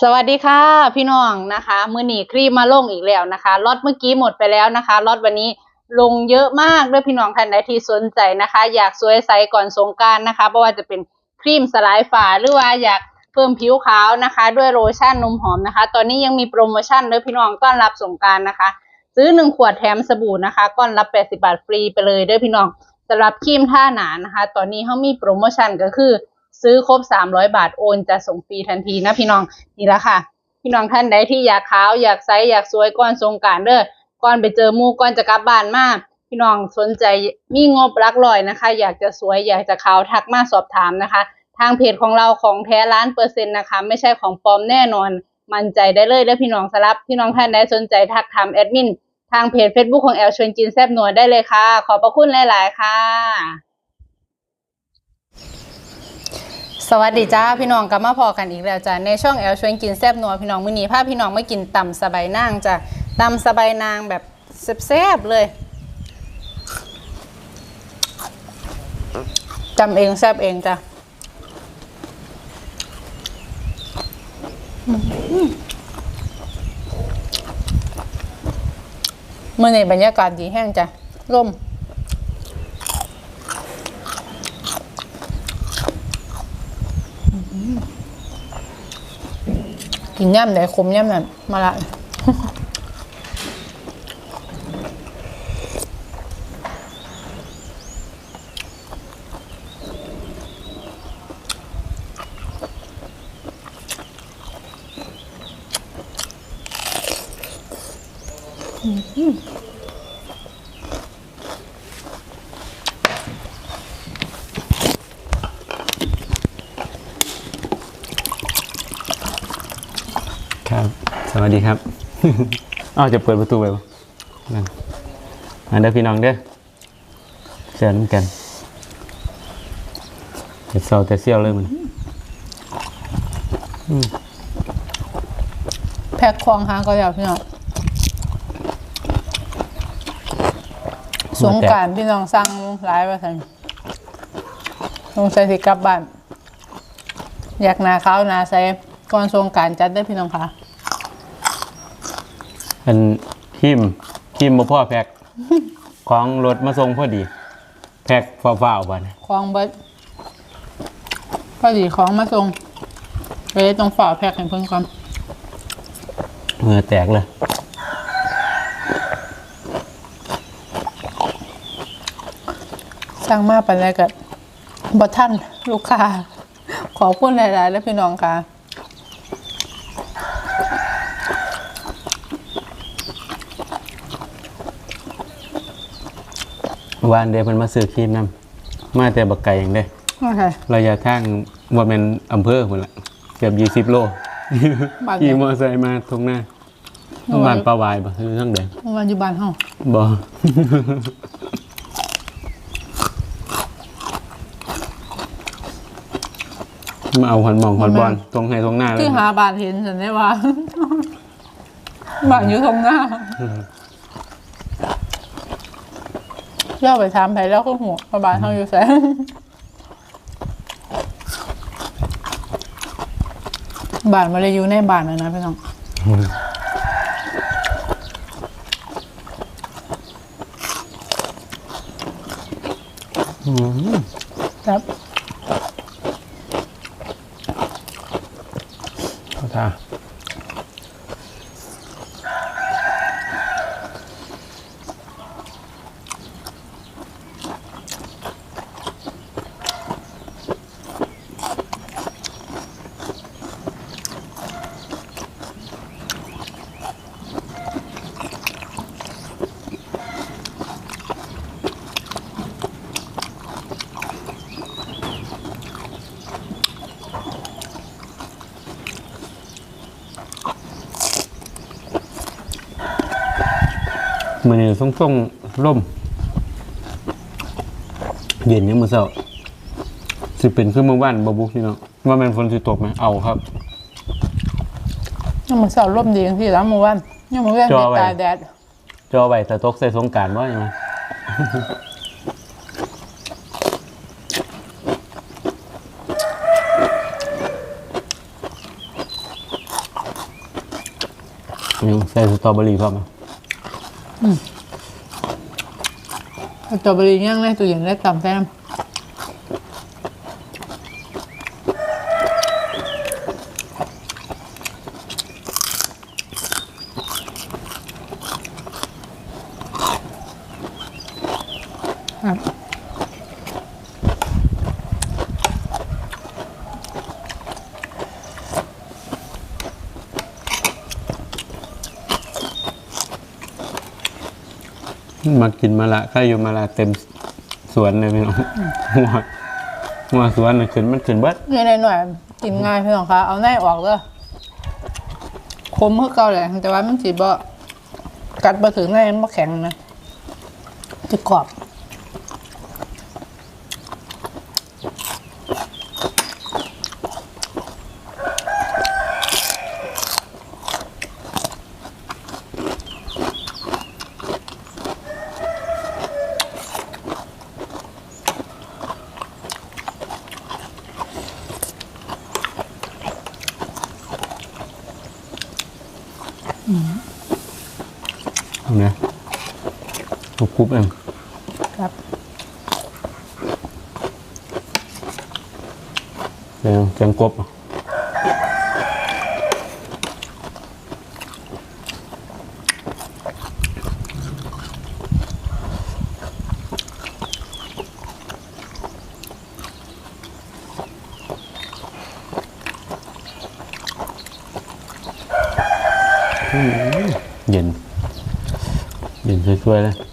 สวัสดีค่ะ พี่น้องนะคะมื้อนี้ครีมมาลงอีกแล้วนะคะล็อตเมื่อกี้หมดไปแล้วนะคะล็อตวันนี้ลงเยอะมากด้วยพี่น้องท่านใดที่สนใจนะคะ อยากสวยใสก่อนสงการนะคะเพราะว่าจะเป็นครีมสลายฝาหรือว่าอยากเพิ่มผิวขาวนะคะ ด้วยโลชั่นนมหอมนะคะ ตอนนี้ยังมีโปรโมชั่นด้วยพี่น้องต้อนรับสงการนะคะ ซื้อหนึ่งขวดแถมสบู่นะคะก้อนละ80 บาทฟรีไปเลยด้อพี่น้องสำหรับครีมท่าหนานะคะ ตอนนี้เขามีโปรโมชั่นก็คือ ซื้อครบ300บาทโอนจะส่งฟรีทันทีนะพี่น้องนี่ละค่ะ พี่น้องท่านใดที่อยากขาวอยากใสอยากสวยก่อนสงการเด้อก่อนไปเจอมูก่อนจะกลับบ้านมาพี่น้องสนใจมีงบหลักร้อยนะคะ อยากจะสวยอยากจะขาวทักมาสอบถามนะคะ ทางเพจของเราของแท้ล้านเปอร์เซ็นต์นะคะ ไม่ใช่ของปลอมแน่นอน มั่นใจได้เลยแล้วพี่น้องสลับพี่น้องท่านใดสนใจทักถามแอดมินทางเพจ Facebook ของแอลชวนกินแซบหนัวได้เลยค่ะ ขอบพระคุณหลาย ๆ ค่ะ สวัสดีจ้าพี่น้องกลับมาพอกันอีกแล้วจ้าในช่องแอลชวนกินแซบนัวพี่น้องมื้อนี้พาพี่น้องมากินตำสบายนางจ้ะตำสบายนางแบบแซ่บๆเลยจำเองแซ่บเองจ้ะมื่อนี้บรรยากาศดีแห้งจ้ะร่ม กินย่ำไหนคมย่ำนั่นมาละ ครับ สวัสดีครับ อ้าวจะเปิดประตูไปปะนั่นมาเด้อพี่น้องเด้อเชิญน้ำกันเศร้าแต่เซี่ยวเลยมันแพ็คควงหางก็อยากพี่น้องสงกรารพี่น้องสั่งหลายว่าสันสงใสัยสิกลับบ้าน อยากนาขาวนาใส่ก่อนสงกรารจัดได้พี่น้องค่ะ เป็นขีมขีมบ่พ่อแพ็กของรถมาส่งพอดี แพ็กฟ้าวๆบ่เนี่ยคลองเบิดพอดีของมาส่งเลยต้องฝ่าแพ็คให้เพิ่นก่อนมือแตกเลยสั่งมาปันแรกกับบอท่านลูกค้า ขอบคุณหลายๆแล้วพี่น้องค่ะ วานเดยวเพิ่นมาซื้อครีมนํมาแต่บักไก่อย่างเด้โอเคระยะทางว่าเป็นอำเภอพุ่นละเกือบยี่สิบโลบ้านไหนขี่มอเตอร์ไซค์มาตรงหน้าต้องบ้านปลาวายบ่คือทั้งเดินเมื่อวันอยู่บ้านเฮาบ่มาเอาหันหมองหันบอลตรงไหนตรงหน้าเลยที่หาบ้านเห็นสันได้ว่าบ้านอยู่ตรงหน้า เล่าไปถามไปแล้วก็หัวว่าบ้านเฮาอยู่แสนบ้านมาเลยอยู่ในบ้านนะนะพี่น้องครับเอ มือนี่ส่งส่งๆร่มเย็นยังมือเช้าสิเป็นขึ้นเมื่อวานบบุพี่น้องว่าแมันฝนสิตกไหมเอาครับยังมันเสาร่มดีอย่างที่แล้วเมื่อวานยังมันเว้นจอมีไว้ตายแดดจอไว้แต่ตกใส่สงกรารว่าอย่างไรยังใส่สตรอเบอรี่พร้อมไหมสตรอเบอรี่ย่างในตู้เย็นได้ตำแซม มากินมาละข้าอยู่มาละเต็มสวนเลยพี่น้องหัวหัวสวนน่ะขึ้นมันขึ้นเบิดนี่หน่อยๆกินง่ายพี่น้องคะเอาแน่ออกเลยคมเพื่อเก่าเลยแต่ว่ามันสีบ่กัดมาถึงแนมันบ่แข็งนะจะกรอบ รุบกรุบเองครับเดี๋ยวแกงกบอะอืมเย็น เย็นช่วยๆเลย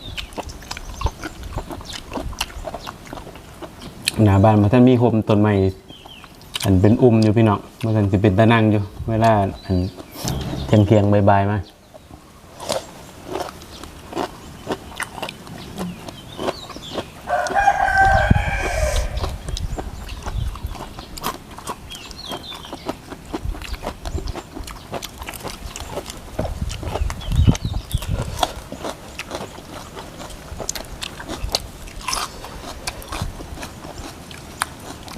หน้าบ้านมาท่านมีโฮมต้นไม้อันเป็นอุ้มอยู่พี่น้องมาท่านจะเป็นตะนั่งอยู่ เวลาอันเที่ยงเที่ยงๆบ่ายๆมา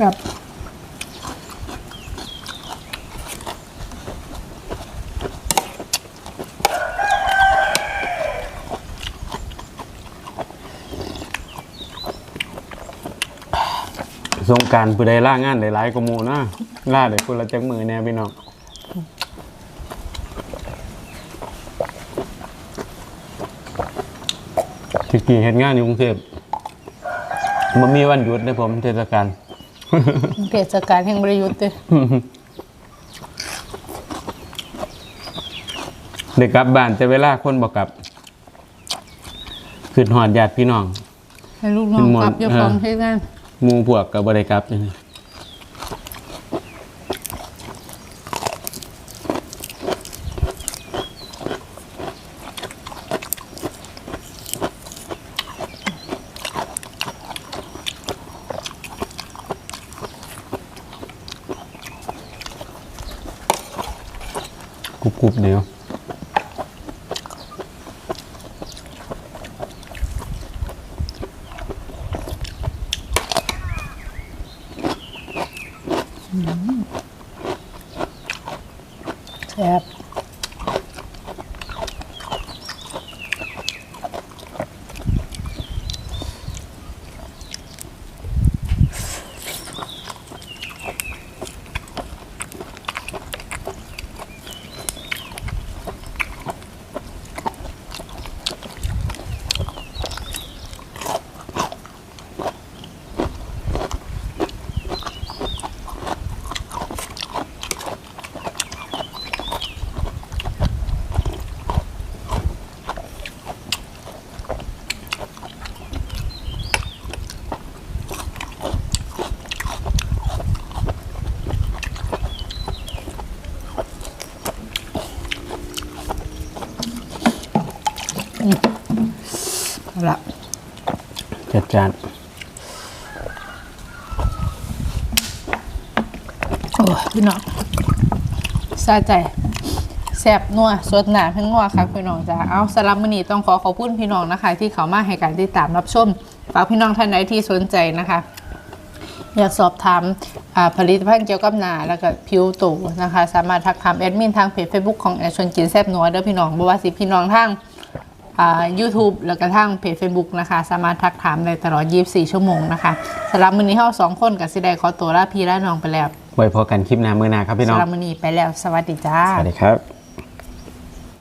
ครับสงการผู้ใดล่างานหลายๆกว่าหมู่นะล่าได้คนละจักมือแน่พี่น้องที่กี่เฮ็ดงานอยู่กรุงเทพมันมีวันหยุดเลยผมเทศกาล เทศกาลแห่งบริยุทธ์เลยเด็กกลับบ้านแต่เวลาคนบอกกลับขึ้นหอดญาติพี่น้องให้ลูกน้องเป็นหมอนกลับเจ้าของเออเฮ็ดงานหมูพวกกับบริกลับจั กรุบเดียวแซ่บ จานโอ้พี่น้องซาใจแซบนัวสดหนาเพิ่งนัวครับพี่น้องจ้าเอาสำหรับมือนี้ต้องขอขอบคุณพี่น้องนะคะ ที่เขามาให้การติดตามรับชมฝากพี่น้องท่านใดที่สนใจนะคะ อยากสอบถามผลิตภัณฑ์เกี่ยวกับหนาแล้วก็ผิวตูนะคะ สามารถทักถามแอดมินทางเพจ Facebook ของแอชวนกินแซบนัวเด้อพี่น้องบ่ว่าสิพี่น้องทางอ่า YouTube แล้วก็ทางเพจ Facebook นะคะ สามารถทักถามได้ตลอด 24 ชั่วโมงนะคะสำหรับมื้อนี้เฮาสองคนกับสิได้ขอตัวลาพี่ลาน้องไปแล้วไว้พอกันคลิปหน้ามือหน้าครับพี่น้องสำหรับมื้อนี้ไปแล้ว สวัสดีจ้า สวัสดีครับ